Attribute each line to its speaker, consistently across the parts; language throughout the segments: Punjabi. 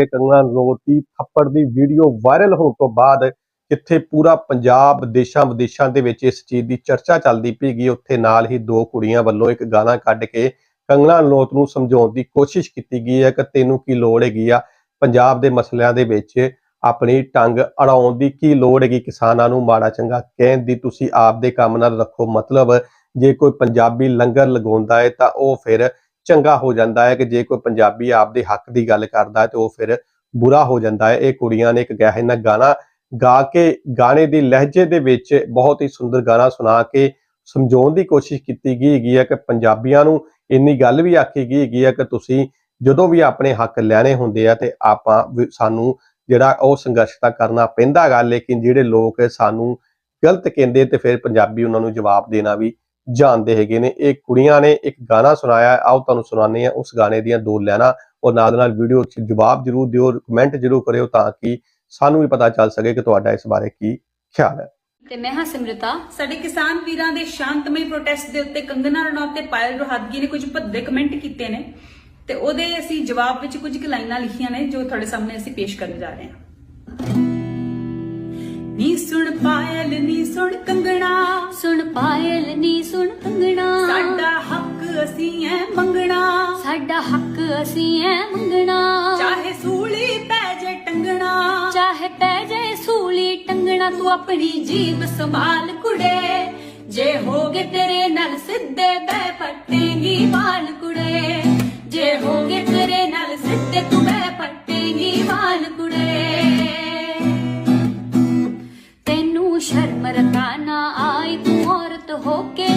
Speaker 1: ਕਿ ਕੰਗਨਾ ਰਣੌਤ ਦੀ ਥੱਪੜ ਦੀ ਵੀਡੀਓ ਵਾਇਰਲ ਹੋਣ ਤੋਂ ਬਾਅਦ ਜਿੱਥੇ ਪੂਰਾ ਪੰਜਾਬ ਦੇਸ਼ਾਂ ਵਿਦੇਸ਼ਾਂ ਦੇ ਵਿੱਚ ਇਸ ਚੀਜ਼ ਦੀ ਚਰਚਾ ਚੱਲਦੀ ਪਈਗੀ ਉੱਥੇ ਨਾਲ ਹੀ ਦੋ ਕੁੜੀਆਂ ਵੱਲੋਂ ਇੱਕ ਗਾਣਾ ਕੱਢ ਕੇ ਕੰਗਣਾ ਰਣੌਤ ਨੂੰ ਸਮਝਾਉਣ ਦੀ ਕੋਸ਼ਿਸ਼ ਕੀਤੀ ਗਈ ਹੈ ਕਿ ਤੈਨੂੰ ਕੀ ਲੋੜ ਹੈਗੀ ਆ? ਪੰਜਾਬ ਦੇ ਮਸਲਿਆਂ ਦੇ ਵਿੱਚ ਆਪਣੀ ਟੰਗ ਅੜਾਉਣ ਦੀ ਕੀ ਲੋੜ ਹੈਗੀ? ਕਿਸਾਨਾਂ ਨੂੰ ਮਾੜਾ ਚੰਗਾ ਕਹਿਣ ਦੀ ਤੁਸੀਂ ਆਪ ਦੇ ਕੰਮ ਨਾਲ ਰੱਖੋ। ਮਤਲਬ ਜੇ ਕੋਈ ਪੰਜਾਬੀ ਲੰਗਰ ਲਗਾਉਂਦਾ ਹੈ ਤਾਂ ਉਹ ਫਿਰ ਚੰਗਾ ਹੋ ਜਾਂਦਾ ਹੈ ਕਿ ਜੇ ਕੋਈ ਪੰਜਾਬੀ ਆਪਦੇ ਹੱਕ ਦੀ ਗੱਲ ਕਰਦਾ ਤੇ ਉਹ ਫਿਰ ਬੁਰਾ ਹੋ ਜਾਂਦਾ ਹੈ। ਇਹ ਕੁੜੀਆਂ ਨੇ ਇੱਕ ਗਹਿਨਾ ਗਾਣਾ ਗਾ ਕੇ, ਗਾਣੇ ਦੀ ਲਹਿਜੇ ਦੇ ਵਿੱਚ ਬਹੁਤ ਹੀ ਸੁੰਦਰ ਗਾਣਾ ਸੁਣਾ ਕੇ ਸਮਝਾਉਣ ਦੀ ਕੋਸ਼ਿਸ਼ ਕੀਤੀ ਗਈ ਹੈਗੀ ਹੈ ਕਿ ਪੰਜਾਬੀਆਂ ਨੂੰ ਇੰਨੀ ਗੱਲ ਵੀ ਆਖੀ ਗਈ ਹੈਗੀ ਹੈ ਕਿ ਤੁਸੀਂ ਜਦੋਂ ਵੀ ਆਪਣੇ ਹੱਕ ਲੈਣੇ ਹੁੰਦੇ ਆ ਤੇ ਆਪਾਂ ਸਾਨੂੰ ਜਿਹੜਾ ਉਹ ਸੰਘਰਸ਼ ਤਾਂ ਕਰਨਾ ਪੈਂਦਾ ਗਾ ਲੇਕਿਨ ਜਿਹੜੇ ਲੋਕ ਸਾਨੂੰ ਗਲਤ ਕਹਿੰਦੇ ਤੇ ਫਿਰ ਪੰਜਾਬੀ ਉਹਨਾਂ ਨੂੰ ਜਵਾਬ ਦੇਣਾ ਵੀ ਜਾਣਦੇ ਹੈਗੇ ਨੇ। ਇਹ ਕੁੜੀਆਂ ਨੇ ਇੱਕ ਗਾਣਾ ਸੁਣਾਇਆ। ਆਓ ਤੁਹਾਨੂੰ ਸੁਣਾਉਂਦੇ ਆ ਉਸ ਗਾਣੇ ਦੀਆਂ ਦੋ ਲਾਈਨਾਂ। ਔਰ ਨਾਲ ਨਾਲ ਵੀਡੀਓ 'ਚ ਜਵਾਬ ਜਰੂਰ ਦਿਓ ਕਮੈਂਟ ਜਰੂਰ ਕਰਿਓ ਤਾਂ ਕਿ ਸਾਨੂੰ ਵੀ ਪਤਾ ਚੱਲ ਸਕੇ ਕਿ ਤੁਹਾਡਾ ਇਸ ਬਾਰੇ ਕੀ ਖਿਆਲ ਹੈ।
Speaker 2: ਤੇ ਮੈਂ ਹਾਂ ਸਿਮਰਤਾ।
Speaker 3: ਸਾਡੇ ਕਿਸਾਨ ਵੀਰਾਂ ਦੇ ਸ਼ਾਂਤਮਈ ਪ੍ਰੋਟੈਸਟ ਦੇ ਉੱਤੇ ਕੰਗਨਾ ਰਣੌਤ ਤੇ ਪਾਇਲ ਰੋਹਤਗੀ ਨੇ ਕੁਝ ਭੱਦੇ ਕਮੈਂਟ ਕੀਤੇ ਨੇ। ਤੇ ਉਹਦੇ ਅਸੀਂ ਜਵਾਬ ਵਿੱਚ ਕੁਝ ਕੁ ਲਾਈਨਾਂ ਲਿਖੀਆਂ ਨੇ ਜੋ ਤੁਹਾਡੇ ਸਾਹਮਣੇ ਅਸੀਂ ਪੇਸ਼ ਕਰਨ ਜਾ ਰਹੇ ਹਾਂ। ਨੀ ਸੁਣ ਪਾਇਲ, ਨੀ ਸੁਣ ਕੰਗਣਾ ਐ ਮੰਗਣਾ।
Speaker 2: ਸਾਡਾ ਹੱਕ ਅਸੀਂ ਐ ਮੰਗਣਾ।
Speaker 3: ਚਾਹੇ ਸੂਲੀ ਪੈ ਜੇ ਟੰਗਣਾ।
Speaker 2: ਚਾਹੇ ਪੈ ਜਾਏ ਸੂਲੀ ਟੰਗਣਾ ਤੂੰ ਆਪਣੀ ਜੀਬ ਸੰਭਾਲ ਕੁੜੇ।
Speaker 3: ਜੇ ਹੋਗੇ ਤੇਰੇ ਨਾਲ ਸਿੱਧੇ ਬੈ ਪੱਟੇਗੀ ਵਾਲ ਕੁੜੇ। ਜੇ ਹੋਗੇ ਤੇਰੇ ਨਾਲ ਸਿੱਧੇ ਤੂੰ ਬੈ ਪੱਟੇਗੀ ਵਾਲ ਕੁੜੇ।
Speaker 2: ਤੈਨੂੰ ਸ਼ਰਮ ਰਤਾ ਨਾ ਆਈ ਤੂੰ ਔਰਤ ਹੋ ਕੇ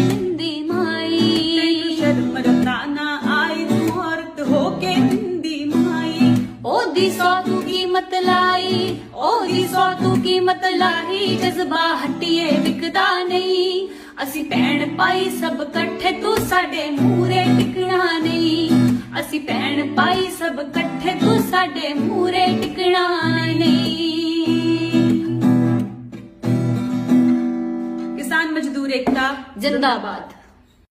Speaker 2: ਉਹਦੀ ਸੌ ਤੂੰ ਕੀਮਤ ਲਾਈ,
Speaker 3: ਉਹਦੀ ਸੌ ਤੂੰ ਕੀਮਤ ਲਾਹੀ
Speaker 2: ਜਜ਼ਬਾ ਹਟੀਏ ਵਿਕਦਾ ਨਹੀਂ।
Speaker 3: ਅਸੀਂ ਭੈਣ ਪਾਈ ਸਭ ਇਕੱਠੇ ਤੂੰ ਸਾਡੇ ਮੂਰੇ ਟਿਕਣਾ ਨਹੀਂ। ਅਸੀਂ ਭੈਣ ਪਾਈ ਸਭ ਇਕੱਠੇ ਤੂੰ ਸਾਡੇ ਮੂਰੇ ਟਿਕਣਾ ਨਹੀਂ। ਕਿਸਾਨ ਮਜ਼ਦੂਰ ਏਕਤਾ,
Speaker 2: ਜਿੰਦਾਬਾਦ।